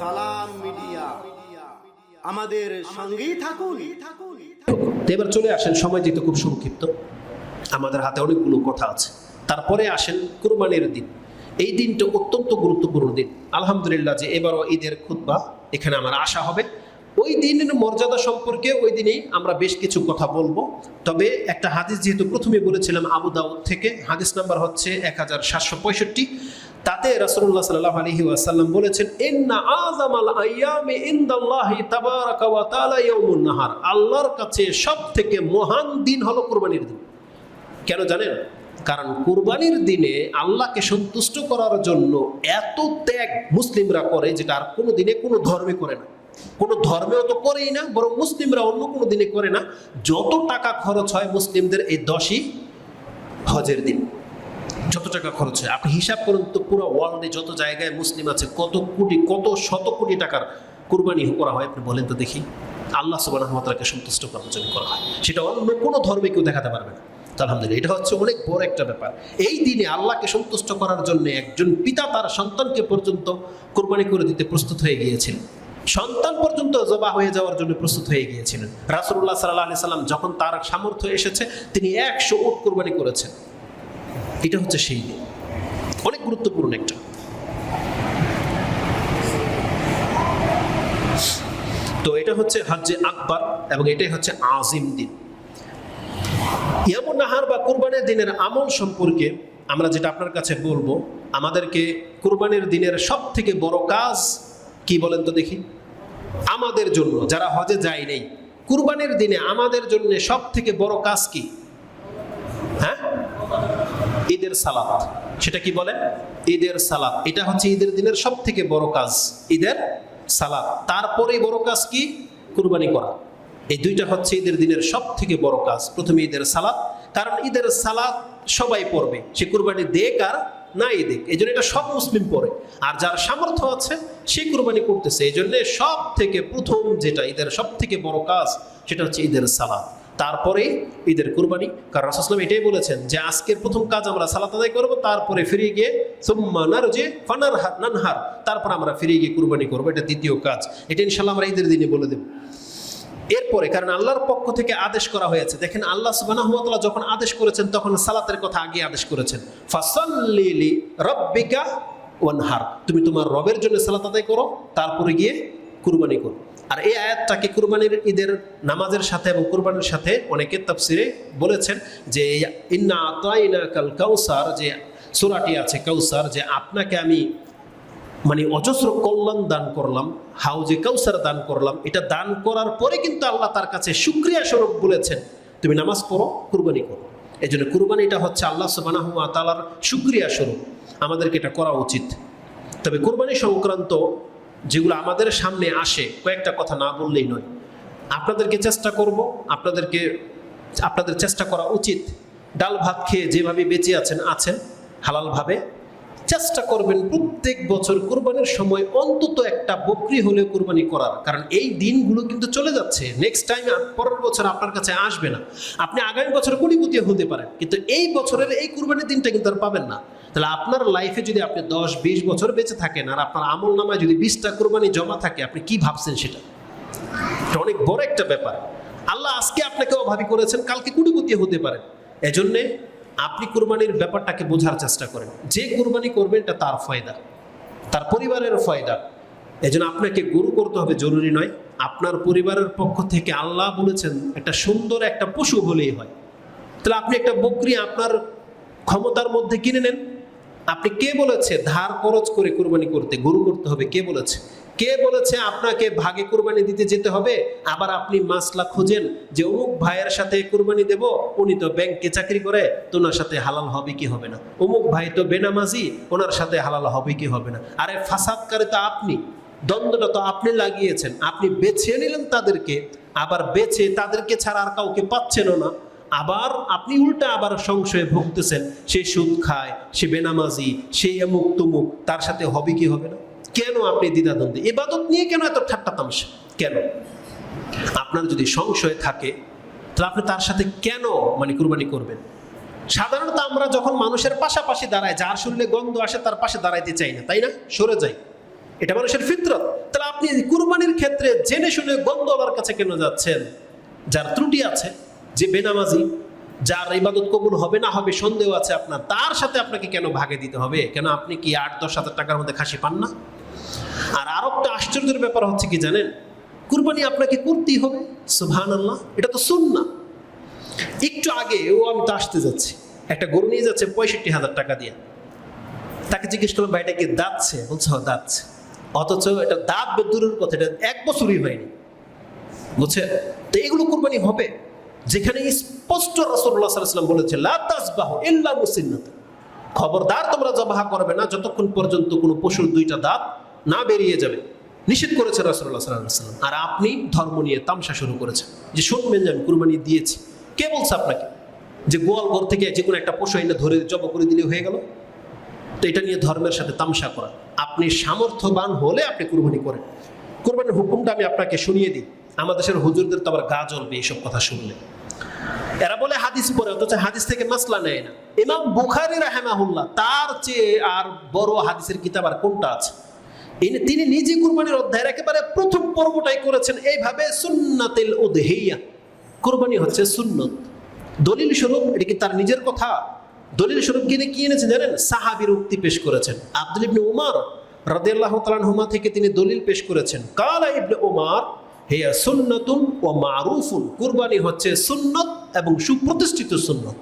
সালাম মিডিয়া। আমাদের সঙ্গেই থাকুন। এবার চলে আসেন, সময় যেহেতু খুব সংক্ষিপ্ত, আমাদের হাতে অনেকগুলো কথা আছে। তারপরে আসেন কুরবানির দিন। এই দিনটা অত্যন্ত গুরুত্বপূর্ণ দিন। আলহামদুলিল্লাহ যে এবারও ঈদের খুতবা এখানে আমার আশা হবে। ওই দিনের মর্যাদা সম্পর্কে ওই দিনেই আমরা বেশ কিছু কথা বলব। তবে একটা হাদিস যেহেতু প্রথমে বলেছিলাম আবু দাউদ থেকে, হাদিস নাম্বার হচ্ছে এক হাজার সাতশো পঁয়ষট্টি। তাতে রাসূলুল্লাহ সাল্লাল্লাহু আলাইহি ওয়াসাল্লাম বলেছেন, ইন্না আযামাল আইয়ামি ইনদাল্লাহি তাবারাকা ওয়া তাআলা ইয়াউমুন নাহার। আল্লাহর কাছে সবথেকে মহান দিন হলো কুরবানির দিন। কেন জানেন? কারণ কুরবানির দিনে আল্লাহকে সন্তুষ্ট করার জন্য এত ত্যাগ মুসলিমরা করে যেটা আর কোনো দিনে কোনো ধর্মে করে না। কোনো ধর্মেও তো করেই না, বরং মুসলিমরা অন্য কোনো দিনে করে না। যত টাকা খরচ হয় মুসলিমদের এই দশই হজের দিন। যত টাকা খরচ হয়। আপনি হিসাব করুন তো পুরো ওয়ার্ল্ডে যত জায়গায় মুসলিম আছে, কত কোটি, কত শত কোটি টাকার কুরবানি করা হয় আপনি বলেন তো দেখি। আল্লাহ সুবাহ মাত্রাকে সন্তুষ্ট করার জন্য করা হয়। সেটা অন্য কোনো ধর্মে কেউ দেখাতে পারবে না। আলহামদুলিল্লাহ, এটা হচ্ছে অনেক বড় একটা ব্যাপার। এই দিনে আল্লাহকে সন্তুষ্ট করার জন্য একজন পিতা তার সন্তানকে পর্যন্ত কোরবানি করে দিতে প্রস্তুত হয়ে গিয়েছিলেন সন্তান পর্যন্ত জবা হয়ে যাওয়ার জন্য প্রস্তুত হয়ে গিয়েছিলেন। রাসুল্লাহ সাল্লাহ আলি সাল্লাম যখন তার সামর্থ্য এসেছে, তিনি একশো উট কোরবানি করেছেন। এটা হচ্ছে সেই অনেক গুরুত্বপূর্ণ একটা। তো এটা হচ্ছে হজ্জে আকবর এবং এটাই হচ্ছে আজিম দিন। ইয়ামুন নাহার বা কুরবানের দিনের আমল সম্পর্কে আমরা যেটা আপনার কাছে বলব, আমাদেরকে কুরবানির দিনের সব থেকে বড় কাজ কি বলেন তো দেখি? আমাদের জন্য, যারা হজে যায় নেই, কুরবানির দিনে আমাদের জন্য সব থেকে বড় কাজ কি? হ্যাঁ? ঈদের সালাত। সেটা কি বলে? ঈদের সালাত। এটা হচ্ছে ঈদের দিনের সব থেকে বড় কাজ, ঈদের সালাত। তারপরে বড় কাজ কি? কুরবানি করা। এই দুইটা হচ্ছে ঈদের দিনের সব থেকে বড় কাজ। প্রথমে ঈদের সালাত, কারণ ঈদের সালাত সবাই পড়বে। সে কুরবানি দেখ আর নাই দেখ এই জন্য এটা সব মুসলিম পড়ে। আর যার সামর্থ্য আছে, সে কুরবানি করতেছে। এই জন্য সব থেকে প্রথম যেটা ঈদের সব থেকে বড় কাজ, সেটা হচ্ছে ঈদের সালাত। তারপরে ঈদের কুরবানি। কারণ রাসুসলাম এটাই বলেছেন যে আজকের প্রথম কাজ আমরা সালাত আদায় করব, তারপরে ফিরে গিয়ে সুম্মা নারজে ফানার হার নানহার, তারপর আমরা ফিরে গিয়ে কুরবানি করব। এটা দ্বিতীয় কাজ। এটা ইনশাল্লাহ আমরা ঈদের দিনে বলে দেব। এরপরে, কারণ আল্লাহর পক্ষ থেকে আদেশ করা হয়েছে। দেখেন আল্লাহ সুবাহ যখন আদেশ করেছেন, তখন সালাতের কথা আগে আদেশ করেছেন। ফাসাল্লিলি রব্বিকা ওয়ানহার, তুমি তোমার রবের জন্য সালাত আদায় করো, তারপরে গিয়ে কুরবানি করো। আর এই আয়াতটাকে কুরবানির ঈদের নামাজের সাথে এবং কুরবানির সাথে অনেকে তাফসিরে বলেছেন যে, ইন্না আতাইনা কাল কাউসার যে সুরাটি আছে কাউসার, যে আপনাকে আমি মানে অজস্র কল্যাণ দান করলাম হাউজে কাউসার দান করলাম, এটা দান করার পরে কিন্তু আল্লাহ তার কাছে সুক্রিয়া স্বরূপ বলেছেন, তুমি নামাজ পড়ো, কুরবানি করো। এই জন্য কুরবানিটা হচ্ছে আল্লাহ সুবানাহ তালার সুক্রিয়া স্বরূপ। আমাদেরকে এটা করা উচিত। তবে কুরবানি সংক্রান্ত যেগুলো আমাদের সামনে আসে, কয়েকটা কথা না বললেই নয়। আপনাদেরকে চেষ্টা করব, আপনাদেরকে, আপনাদের চেষ্টা করা উচিত। ডাল ভাত খেয়ে যেভাবে বেঁচে আছেন আছেন হালালভাবে চেষ্টা করবেন প্রত্যেক বছর কোরবানির সময় অন্তত একটা বকরি হলেও কোরবানি করার। কারণ এই দিনগুলো কিন্তু চলে যাচ্ছে। নেক্সট টাইম পরের বছর আপনার কাছে আসবে না। আপনি আগামী বছর কোটিপতি হতে পারেন। কিন্তু এই বছরের এই কোরবানির দিনটা কিন্তু আর পাবেন না। তাহলে আপনার লাইফে যদি আপনি দশ, বিশ বছর বেঁচে থাকেন আর আপনার আমল নামায় যদি বিশটা কোরবানি জমা থাকে, আপনি কি ভাবছেন সেটা? এটা অনেক বড় একটা ব্যাপার। আল্লাহ আজকে আপনাকে অভাবী করেছেন, কালকে কোটিপতি হতে পারেন এজন্যে আপনি কুরবানির ব্যাপারটাকে বোঝার চেষ্টা করেন। যে কুরবানি করবেন এটা তার ফয়দা। তার পরিবারের ফয়দা। এই জন্য আপনাকে গরু করতে হবে, জরুরি নয়। আপনার পরিবারের পক্ষ থেকে আল্লাহ বলেছেন, একটা সুন্দর একটা পশু হলেই হয়। তাহলে আপনি একটা বকরি আপনার ক্ষমতার মধ্যে কিনে নেন। আপনি কে বলেছে? ধার খরচ করে কুরবানি করতে, গরু করতে হবে, কে বলেছে? কে বলেছে আপনাকে ভাগে কুরবানি দিতে যেতে হবে? আবার আপনি মাসলা খোঁজেন যে অমুক ভাইয়ের সাথে কুরবানি দেব, উনি তো ব্যাংকে চাকরি করে, তো ওনার সাথে হালাল হবে কি হবে না? অমুক ভাই তো বেনামাজি, ওনার সাথে হালাল হবে কি হবে না? আরে ফাসাদকারে তো আপনি, দ্বন্দ্বটা তো আপনি লাগিয়েছেন। আপনি বেছে নিলেন তাদেরকে, আবার বেছে তাদেরকে ছাড়া আর কাউকে পাচ্ছেনও না। আবার আপনি উল্টা আবার সংশয়ে ভুগতেছেন, সে সুদ খায়, সে বেনামাজি, সে এমুক তুমুক তার সাথে হবে কি হবে না? কেন আপনি দ্বিধাদ্বন্দ্বে? এবাদত নিয়ে কেন এত ঠাট্টা তামসা কেন? আপনার যদি সংশয় থাকে, তাহলে আপনি তার সাথে কেন মানে কুরবানি করবেন? সাধারণত আমরা যখন মানুষের পাশাপাশি দাঁড়াই, যার শরীরে গন্ধ আসে তার পাশে দাঁড়াইতে চাই না, তাই না? সরে যাই। এটা মানুষের ফিতরত। তাহলে আপনি কুরবানির ক্ষেত্রে জেনে শুনে গন্ধওয়ালার কাছে কেন যাচ্ছেন? যার ত্রুটি আছে, যে বেনামাজি, যার ইবাদত কবুল হবে না হবে সন্দেহ আছে আপনার, তার সাথে আপনাকে কেন ভাগে দিতে হবে? কেন আপনি কি আট দশ হাজার টাকার মধ্যে খাসি পান না? আর আরও একটা আশ্চর্যের ব্যাপার হচ্ছে কি জানেন? কুরবানি আপনাকে করতেই হবে সুবহান আল্লাহ এটা তো শুন না একটু আগে ও আমি তো আসতে যাচ্ছি, একটা গরু নিয়ে যাচ্ছে পঁয়ষট্টি হাজার টাকা দিয়ে। তাকে জিজ্ঞেস করলাম, ভাই, এটা কি দাঁতছে? বলছে হ্যাঁ দাঁতছে। অথচ এটা দাঁত দূরের কথা, এটা এক বছরই হয়নি। বুঝছে তো এগুলো কোরবানি হবে? যেখানে স্পষ্ট আলাইহি ওয়াসাল্লাম বলেছে, লা ইল্লা মুসিন্নাত। খবরদার তোমরা জবাহ করবে না, যতক্ষণ পর্যন্ত কোনো পশুর দুইটা দাঁত না বেরিয়ে যাবে। নিষেধ করেছে আলাইহি ওয়াসাল্লাম। আর আপনি ধর্ম নিয়ে তামসা শুরু করেছেন। যে শুনবেন যে আমি কুরবানি দিয়েছি। কে বলছে আপনাকে? যে গোয়াল ঘর থেকে যে কোনো একটা পশু এনে ধরে জব করে দিলে হয়ে গেল? তো এটা নিয়ে ধর্মের সাথে তামসা করা। আপনি সামর্থ্যবান হলে আপনি কুরবানি করেন। কুরবানির হুকুমটা আমি আপনাকে শুনিয়ে দিই। আমাদের দেশের হুজুরদের তো আবার গা জ্বলবে এইসব কথা শুনলে। এরা বলে হাদিস পড়ে, অথচ হাদিস থেকে মাসলা নেয় না। ইমাম বুখারি রাহেমাহুল্লাহ, তার চেয়ে আর বড় হাদিসের কিতাব আর কোনটা আছে? তিনি নিজে কুরবানির অধ্যায়ের একেবারে প্রথম পর্বটাই করেছেন এইভাবে সুন্নাতিল উদহিয়া। কুরবানি হচ্ছে সুন্নত। দলিল স্বরূপ, এটা কি তার নিজের কথা? দলিল স্বরূপ কিনে কি এনেছেন জানেন? সাহাবির উক্তি পেশ করেছেন। আব্দুল ইবনে উমার রাদিয়াল্লাহু তাআলা হুমা থেকে তিনি দলিল পেশ করেছেন। কালা ইবনে উমার, হেয়া সুন্নাতুন ও মারুফুন। কুরবানি হচ্ছে সুন্নত এবং সুপ্রতিষ্ঠিত সুন্নত।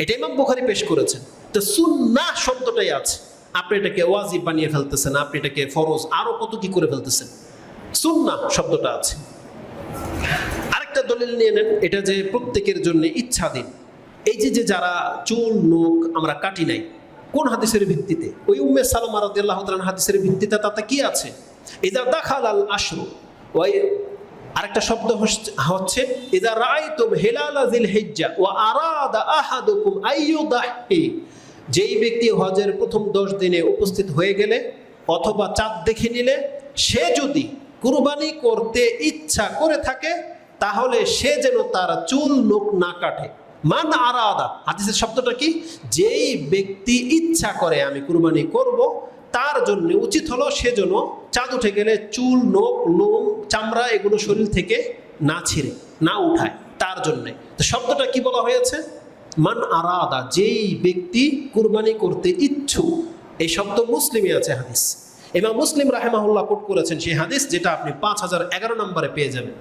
এটা ইমাম বুখারী পেশ করেছেন। তো সুন্নাহ শব্দটাই আছে। আপনি এটাকে ওয়াজিব বানিয়ে ফেলতেছেন, আপনি এটাকে ফরজ আরও কত কি করে ফেলতেছেন? সুন্নাহ শব্দটা আছে। আরেকটা দলিল নিয়ে নেন, এটা যে প্রত্যেকের জন্য ইচ্ছাধীন। এই যে যে যারা চুল নোক আমরা কাটি নাই, কোন হাদিসের ভিত্তিতে? ওই উম্মে সালামা তাআলা হাদিসের ভিত্তিতে তাতে কি আছে? ইদা দাখাল আল আশরু ওই আরেকটা শব্দ হচ্ছে ইদা রাআইতুম হিলালা যিল হিজ্জা, ওয়া আরাদা আহাদুকুম আইয়ুদাহি যেই ব্যক্তি হজের প্রথম দশ দিনে উপস্থিত হয়ে গেলে অথবা চাঁদ দেখে নিলে, সে যদি কুরবানি করতে ইচ্ছা করে থাকে, তাহলে সে যেন তার চুল লোক না কাটে। মান আরাদা, হাদিসের শব্দটা কি? যেই ব্যক্তি ইচ্ছা করে আমি কুরবানি করব, তার জন্য উচিত হলো সে যেন চাঁদ উঠে গেলে চুল নোক, লোম, চামড়া এগুলো শরীর থেকে না ছিঁড়ে, না উঠায়, তার জন্যে। তো শব্দটা কি বলা হয়েছে? মান আরাদা, যেই ব্যক্তি কুরবানি করতে ইচ্ছুক, এই শব্দ মুসলিমে আছে হাদিস। এবার মুসলিম রাহেমাহুল্লাহ কোট করেছেন সেই হাদিস যেটা আপনি পাঁচ হাজার এগারো নম্বরে পেয়ে যাবেন।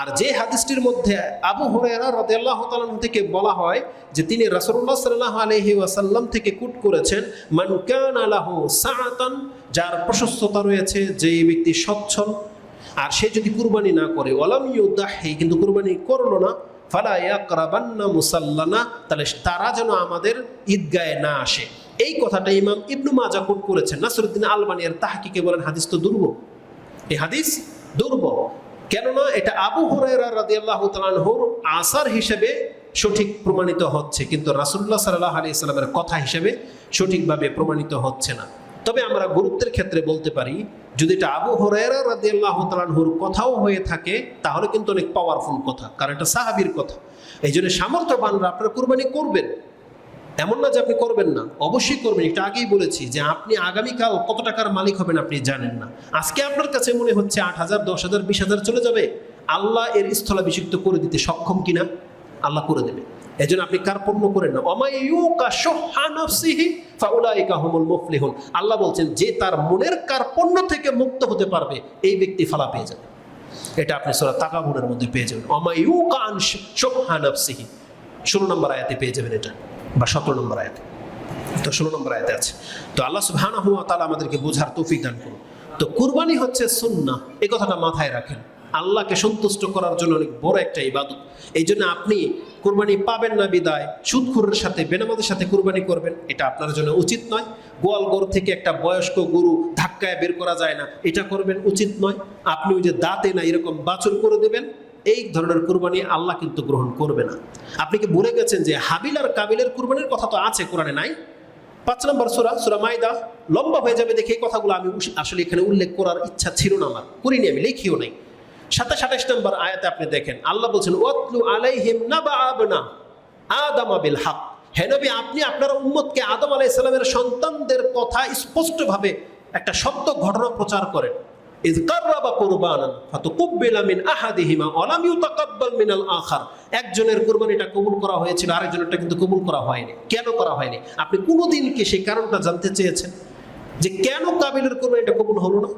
আর যে হাদিসটির মধ্যে আবু হুরায়রা রাদিয়াল্লাহু তাআলা থেকে বলা হয় যে তিনি রাসূলুল্লাহ সাল্লাল্লাহু আলাইহি ওয়াসাল্লাম থেকে কুট করেছেন, মান কানা লাহু সাআতান, যার প্রশস্ততা রয়েছে যে ব্যক্তি সচ্ছল, আর সে যদি কুরবানি না করে, ওয়ালাম ইউদাহি কিন্তু কুরবানি করল না ফালা ইয়াকরাবান্না মুসাল্লানা, তাহলে তারা যেন আমাদের ঈদগায়ে না আসে। এই কথাটা ইমাম ইবনু মাজা কোট করেছেন। নাসরুদ্দিন আলবানিয়ার তাহকিকে বলেন, হাদিস তো দুর্বল এই হাদিস দুর্বল কেননা এটা আবু হুরায়রা রাদিয়াল্লাহু তাআলার আসার হিসেবে সঠিক প্রমাণিত হচ্ছে, কিন্তু রাসূলুল্লাহ সাল্লাল্লাহু আলাইহি সাল্লামের কথা হিসেবে সঠিকভাবে প্রমাণিত হচ্ছে না। তবে আমরা গুরুত্বের ক্ষেত্রে বলতে পারি, যদি এটা আবু তাআলার কথাও হয়ে থাকে, তাহলে কিন্তু অনেক পাওয়ারফুল কথা, কারণ এটা সাহাবীর কথা। এই জন্য সামর্থ্যবানরা আপনারা কুরবানি করবেন। এমন না যে আপনি করবেন না, অবশ্যই করবেন। এটা আগেই বলেছি যে আপনি আগামীকাল কত টাকার মালিক হবেন আপনি জানেন না। আজকে আপনার কাছে মনে হচ্ছে আট হাজার, দশ হাজার, বিশ হাজার চলে যাবে। আল্লাহ এর স্থলাভিষিক্ত করে দিতে সক্ষম কিনা? আল্লাহ করে দেবে। এই জন্য আপনি কার্পণ্য করেন না। মুফলিহুন। আল্লাহ বলছেন, যে তার মনের কার্পণ্য থেকে মুক্ত হতে পারবে, এই ব্যক্তি ফালা পেয়ে যাবে। এটা আপনি সোরা তাকাবুনের মধ্যে পেয়ে যাবেন। আন সোহানসিহি ষোলো নম্বর আয়াতে পেয়ে যাবেন এটা, বা সতেরো নম্বর আয়াতে। তো ষোলো নম্বর আয়াতে আছে। তো আল্লাহ সুবহানাহু ওয়া তাআলা আমাদেরকে বোঝার তৌফিক দান করুন। তো কুরবানি হচ্ছে সুন্নাহ, এই কথাটা মাথায় রাখেন। আল্লাহকে সন্তুষ্ট করার জন্য অনেক বড় একটা ইবাদত। এই জন্য আপনি কুরবানি পাবেন না বিদায়, সুদখুরের সাথে বেনামাদের সাথে কুরবানি করবেন, এটা আপনার জন্য উচিত নয়। গোয়াল গরু থেকে একটা বয়স্ক গরু ধাক্কায় বের করা যায় না, এটা করবেন উচিত নয়। আপনি ওই যে দাঁতে না এরকম বাছুর করে দেবেন, এই ধরনের কুরবানি আল্লাহ কিন্তু গ্রহণ করবে না। আপনি কি ভুলে গেছেন যে হাবিল আর কাবিলের কুরবানির কথা তো আছে কোরআনে নাই? পাঁচ নম্বর সুরা সুরা মাইদা লম্বা হয়ে যাবে দেখে এই কথাগুলো আমি আসলে এখানে উল্লেখ করার ইচ্ছা ছিল না আমার, করিনি আমি, লিখিও নাই। সাতাশ, আঠাশ নম্বর আয়াতে আপনি দেখেন, আল্লাহ বলছেন, ওয়াতলু আলাইহিম নাবা আবনা আদম বিল হক। হে নবী, আপনি আপনার উম্মতকে আদম আলাইহিস সালামের সন্তানদের কথা স্পষ্টভাবে একটা সত্য ঘটনা প্রচার করেন। একজনের কুরবানিটা কবুল করা হয়েছিল, আরেকজনেরটা কিন্তু কবুল করা হয়নি। কেন করা হয়নি? আপনি কোনোদিন কি সেই কারণটা জানতে চেয়েছেন? যে কেন কাবিলের কুরবানিটা কবুল হলো না?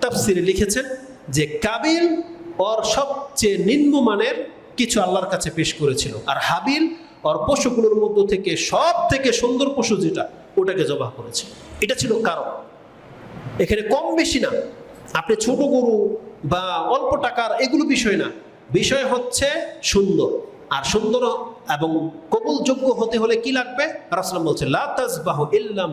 তাফসিরে লিখেছেন যে কাবিল ওর সবচেয়ে নিম্নমানের কিছু আল্লাহর কাছে পেশ করেছিল। আর হাবিল ওর পশুগুলোর মধ্য থেকে সব থেকে সুন্দর পশু যেটা, ওটাকে জবাহ করেছে। এটা ছিল কারণ। এখানে কম বেশি না। আপনি ছোট গরু বা অল্প টাকার এগুলো বিষয় না। বিষয় হচ্ছে সুন্দর। আর সুন্দর এবং কবুলযোগ্য হতে হলে কি লাগবে? রাসলাম বলছে, লা তাজবাহু ইল্লা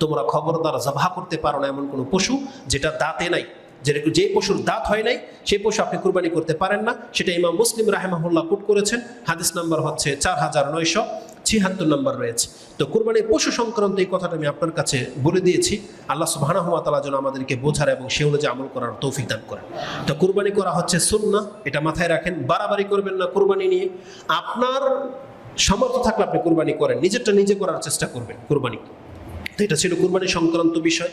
তোমরা খবরদার জবাহ করতে পারো না এমন কোনো পশু যেটা দাঁতে নাই। যেরকম যে পশুর দাঁত হয় নাই, সেই পশু আপনি কুরবানি করতে পারেন না। সেটা ইমাম মুসলিম রাহেমাহুল্লাহ কোট করেছেন। হাদিস নাম্বার হচ্ছে চার হাজার নয়শো ছিয়াত্তর নম্বর রয়েছে। তো কুরবানির পশু সংক্রান্ত এই কথাটা আমি আপনার কাছে বলে দিয়েছি। আল্লাহ সুবহানাহু ওয়া তাআলা যেন আমাদেরকে বোঝার এবং সে অনুযায়ী আমল করার তৌফিক দান করেন। তো কুরবানি করা হচ্ছে সুন্নাহ, এটা মাথায় রাখেন। বাড়াবাড়ি করবেন না কুরবানি নিয়ে। আপনার সামর্থ্য থাকলে আপনি কুরবানি করেন। নিজেরটা নিজে করার চেষ্টা করবেন কুরবানি। তো এটা ছিল কুরবানি সংক্রান্ত বিষয়।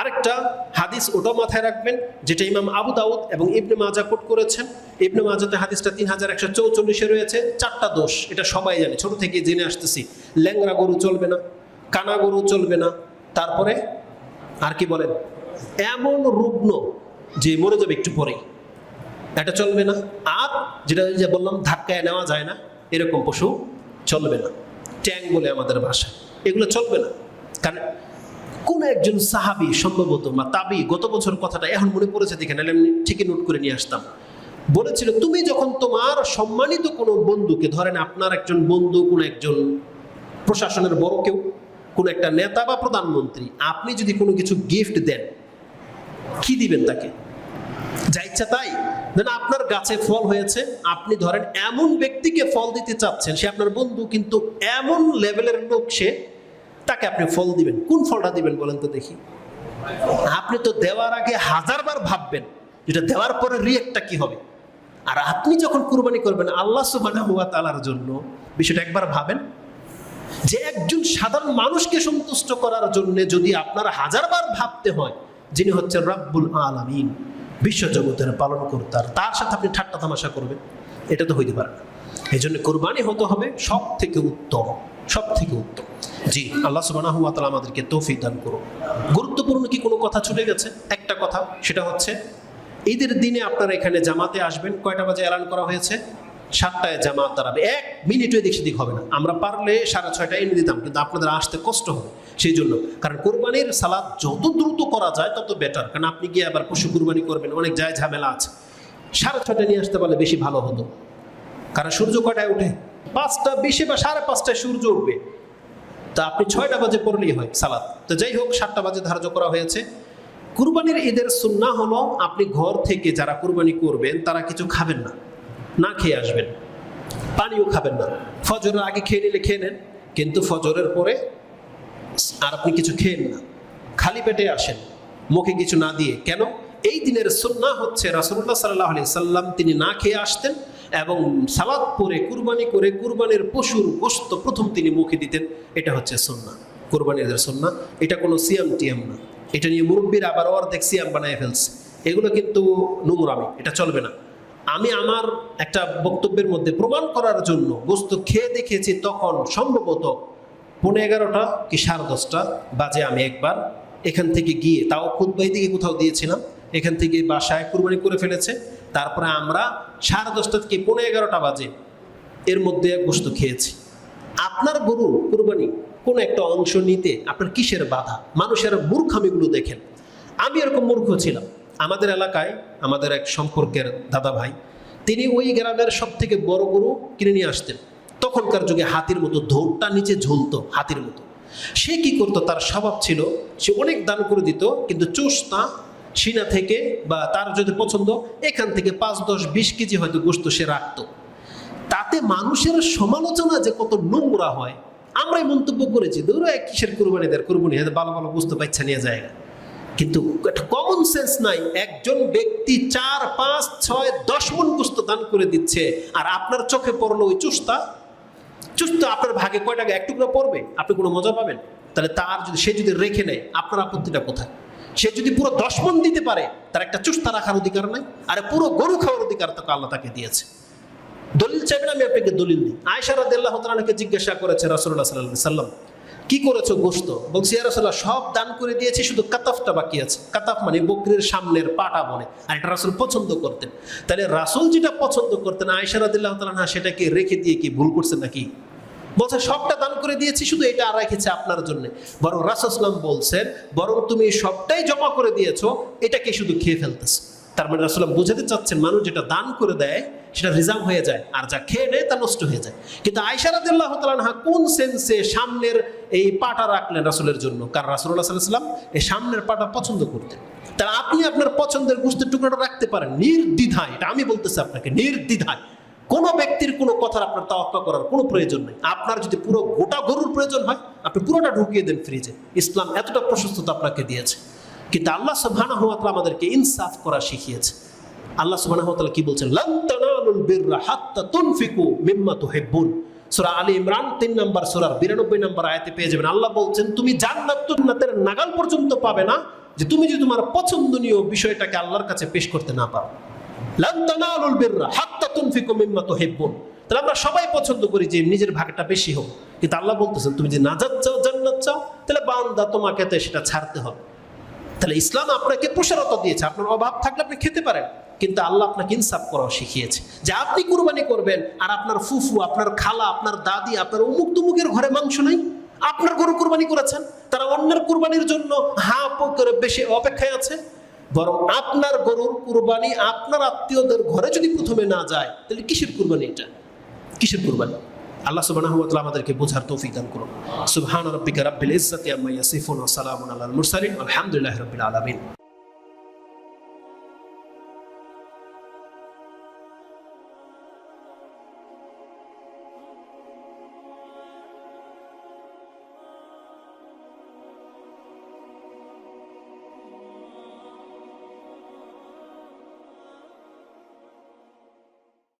আরেকটা হাদিস ওটাও মাথায় রাখবেন, যেটা ইমাম আবু দাউদ এবং ইবনে মাজা কোট করেছেন। ইবনে মাজাতে হাদিসটা তিন হাজার একশো চৌচল্লিশে রয়েছে, চারটা দোষ, এটা সবাই জানে, ছোট থেকে জেনে আসতেছি। ল্যাংরা গরু চলবে না, কানা গরু চলবে না, তারপরে আর কি বলেন? এমন রুগ্ন যে মরে যাবে একটু পরেই। এটা চলবে না, আর যেটা যে বললাম, ধাক্কায় নেওয়া যায় না, এরকম পশু চলবে না। ট্যাং বলে আমাদের ভাষা এগুলো চলবে না, কারণ কোন একজন সাহাবি সম্ভবত বা তাবি গত বছর কথাটা এখন মনে পড়েছে দেখে, নাহলে আমি ঠিকই নোট করে নিয়ে আসতাম। বলেছিল, তুমি যখন তোমার সম্মানিত কোনো বন্ধুকে, ধরেন আপনার একজন বন্ধু, কোন একজন প্রশাসনের বড় কেউ, কোন একটা নেতা বা প্রধানমন্ত্রী, আপনি যদি কোনো কিছু গিফট দেন, কি দিবেন তাকে? যা ইচ্ছা তাই। না আপনার গাছে ফল হয়েছে, আপনি ধরেন এমন ব্যক্তিকে ফল দিতে চাচ্ছেন, সে আপনার বন্ধু, কিন্তু এমন লেভেলের লোক সে তাকে আপনি ফল দিবেন। কোন ফলটা দিবেন বলেন তো দেখি। আপনি তো দেওয়ার আগে হাজারবার ভাববেন যেটা দেওয়ার পরে রিয়েক্টটা কি হবে। আর আপনি যখন কুরবানি করবেন, আল্লাহ সুবহানাহু ওয়া তাআলার জন্য বিষয়টা একবার ভাবেন। যে একজন সাধারণ মানুষকে সন্তুষ্ট করার জন্য যদি আপনার হাজারবার ভাবতে হয়, যিনি হচ্ছেন রব্বুল আলামিন বিশ্বজগতের পালন কর্তার তার সাথে আপনি ঠাট্টা তামাশা করবেন। এটা তো হইতে পারে না। এই জন্য কোরবানি হতে হবে সব থেকে উত্তম সব থেকে উত্তম। জি। আল্লাহ তাআলা আমাদেরকে তৌফিক দান করুন গুরুত্বপূর্ণ কি কোনো কথা ছুটে গেছে? একটা কথা, সেটা হচ্ছে, ঈদের দিনে আপনারা এখানে জামাতে আসবেন, কয়টা বাজে এলান করা হয়েছে? সাতটায় জামাত দাঁড়াবে। এক মিনিটও এদিক সেদিক হবে না। আমরা পারলে সাড়ে ছয়টা এনে দিতাম, কিন্তু আপনাদের আসতে কষ্ট হবে, সেই জন্য। কারণ কোরবানির সালাদ যত দ্রুত করা যায়, তত বেটার কারণ আপনি গিয়ে আবার পশু কুরবানি করবেন, অনেক যায় ঝামেলা আছে। সাড়ে ছয়টা নিয়ে আসতে পারলে বেশি ভালো হতো। কারণ সূর্য কয়টায় ওঠে পাঁচটা, বিশে বা সাড়ে পাঁচটায় সূর্য উঠবে। তা আপনি ছয়টা বাজে পড়লেই হয় সালাদ তো যাই হোক, সাতটা বাজে ধার্য করা হয়েছে। কুরবানির ঈদের সুন্না হলো, আপনি ঘর থেকে যারা কুরবানি করবেন, তারা কিছু খাবেন না। না খেয়ে আসবেন। পানিও খাবেন না। ফজরের আগে খেয়ে নিলে খেয়ে নেন, কিন্তু ফজরের পরে আর আপনি কিছু খেয়েন না। খালি পেটে আসেন, মুখে কিছু না দিয়ে। কেন? এই দিনের সুন্না হচ্ছে রাসুল্লাহ সাল্লাহ সাল্লাম তিনি না খেয়ে আসতেন এবং সালাদ পরে, কুরবানি করে, কুরবানির পশুর গোস্ত প্রথম তিনি মুখে দিতেন, এটা হচ্ছে সুন্না কুরবানির সুন্না এটা কোনো সিয়াম টিয়াম না। এটা নিয়ে মুরব্বীর আবার অর্ধেক সিয়াম বানায় ফেলছে। এগুলো কিন্তু নোংরামি, এটা চলবে না। আমি আমার একটা বক্তব্যের মধ্যে প্রমাণ করার জন্য গোস্ত খেয়ে দেখেছি, তখন সম্ভবত পনেরো এগারোটা কি সাড়ে দশটা বাজে আমি একবার এখান থেকে গিয়ে, তাও খুদ্বাই দিকে কোথাও দিয়েছিলাম, এখান থেকে বাসায় কুরবানি করে ফেলেছে। তারপরে আমরা সাড়ে দশটা থেকে পনেরো এগারোটা বাজে এর মধ্যে গোস্ত খেয়েছি। আপনার গরু কুরবানি কোনো একটা অংশ নিতে আপনার কিসের বাধা? মানুষের মূর্খামিগুলো দেখেন। আমি এরকম মূর্খ ছিলাম। আমাদের এলাকায় আমাদের এক সম্পর্কের দাদা ভাই, তিনি ওই গ্রামের সব থেকে বড় গরু কিনে নিয়ে আসতেন। তখনকার যুগে হাতির মতো ধোরটা নিচে ঝুলতো, হাতির মতো। সে কি করতো? তার স্বভাব ছিল, সে অনেক দান করে দিত, কিন্তু চোষতা সিনা থেকে বা তার যদি পছন্দ, এখান থেকে পাঁচ, দশ, বিশ কেজি হয়তো গোস্ত সে রাখতো। তাতে মানুষের সমালোচনা যে কত নোংরা হয়, আমরাই মন্তব্য করেছি ধরো এক কিসের কুরবানি? দেয় কুরবানি হয়তো ভালো ভালো বুঝতে পারছে নিয়ে জায়গা কিন্তু একটা কমন সেন্স নাই, একজন ব্যক্তি চার, পাঁচ, ছয়, দশ মন গুস্ত দান করে দিচ্ছে, আর আপনার চোখে পড়ল ওই চুস্তা চুস্তা আপনার ভাগে কয় টাকা এক পড়বে? আপনি কোনো মজা পাবেন? তাহলে তার যদি, সে যদি রেখে নেয়, আপনার আপত্তিটা কোথায়? সে যদি পুরো দশ মন দিতে পারে, তার একটা চুস্তা রাখার অধিকার নাই, আর পুরো গরু খাওয়ার অধিকার তাকে আল্লাহ তাকে দিয়েছে। দলিল চাইবেন, আমি আপনাকে দলিল দিই। আয়সা রাদিয়াল্লাহু তাআলাকে জিজ্ঞাসা করেছে রাসূলুল্লাহ সাল্লাল্লাহু আলাইহি সাল্লাম, কি করেছ গোশত? বলছি রাসূলুল্লাহ, সব দান করে দিয়েছি, শুধু কাতাফটা বাকি আছে। কাতাফ মানে বকরির সামনের পাটা বলে, আর এটা রাসুল পছন্দ করতেন। তাহলে রাসুল যেটা পছন্দ করতেন আয়সা রাদিয়াল্লাহু তাআলা সেটাকে রেখে দিয়ে কি ভুল করছেন নাকি? বলছে সবটা দান করে দিয়েছি, শুধু এটা আর রেখেছে আপনার জন্য। বরং রাসুসলাম বলছেন, বরং তুমি সবটাই জমা করে দিয়েছ এটাকে শুধু খেয়ে ফেলতেছে। তার মানে রাসুলাম বুঝাতে চাচ্ছেন, মানুষ যেটা দান করে দেয়, সেটা রিজার্ভ হয়ে যায়, আর যা খেয়ে নেয় তা নষ্ট হয়ে যায়। কিন্তু আয়সারাদুল্লাহ তালানহা কোন সেন্সে সামনের এই পাটা রাখলেন রাসুলের জন্য? কারণ রাসুল্লাহ সাল্লাম এই সামনের পাটা পছন্দ করতেন। তাহলে আপনি আপনার পছন্দের গোষ্ঠের টুকরোটা রাখতে পারেন, নির্দ্বিধায়। এটা আমি বলতেছি আপনাকে, নির্দ্বিধায়। কোনো ব্যক্তির কোনো কথার আপনার তাওয়াক্কা করার কোনো প্রয়োজন নেই। আপনার যদি পুরো গোটা গরুর প্রয়োজন হয়, আপনি পুরোটা ঢুকিয়ে দেন ফ্রিজে ইসলাম এতটা প্রশস্ততা আপনাকে দিয়েছে। কিন্তু আল্লাহ তাআলা আমাদেরকে ইনসাফ করা শিখিয়েছে। আল্লাহ তাআলা কি বলছেন? সূরা আলী ইমরান 3 নম্বর, সূরার 92 নম্বর আয়াতে পেয়ে যাবেন। আল্লাহ বলছেন, তুমি জান্নাত জান্নাতের নাগাল পর্যন্ত পাবে না যে তুমি যদি তোমার পছন্দনীয় বিষয়টাকে আল্লাহর কাছে পেশ করতে না পারো। তাহলে আমরা সবাই পছন্দ করি যে নিজের ভাগটা বেশি হোক। কিন্তু আল্লাহ বলতেছেন, তুমি যে নাজাত চাও, জান্নাত চাও, তাহলে বান্দা তোমাকে তো সেটা ছাড়তে হবে। তাহলে ইসলাম আপনাকে প্রসারতা দিয়েছে। আপনার অভাব থাকলে আপনি খেতে পারেন। কিন্তু আল্লাহ আপনাকে ইনসাফ করাও শিখিয়েছে। যে আপনি কুরবানি করবেন আর আপনার ফুফু, আপনার খালা, আপনার দাদি, আপনার অমুক তুমুকের ঘরে মাংস নাই। আপনার গরু কুরবানি করেছেন। তারা অন্যের কুরবানির জন্য হা করে বেশি অপেক্ষায় আছে। বরং আপনার গরুর কুরবানি আপনার আত্মীয়দের ঘরে যদি প্রথমে না যায়, তাহলে কিসের কুরবানি এটা? কিসের কুরবানি? আল্লাহ সুবহানাহু ওয়া তাআলা আমাদেরকে বোঝার তৌফিক দান করুন। সুবহান রাব্বিকা রাব্বিল ইজ্জাতি আম্মা ইয়াসিফুন ওয়া সালামুন আলাল মুরসালিন। আলহামদুলিল্লাহি রাব্বিল আলামিন।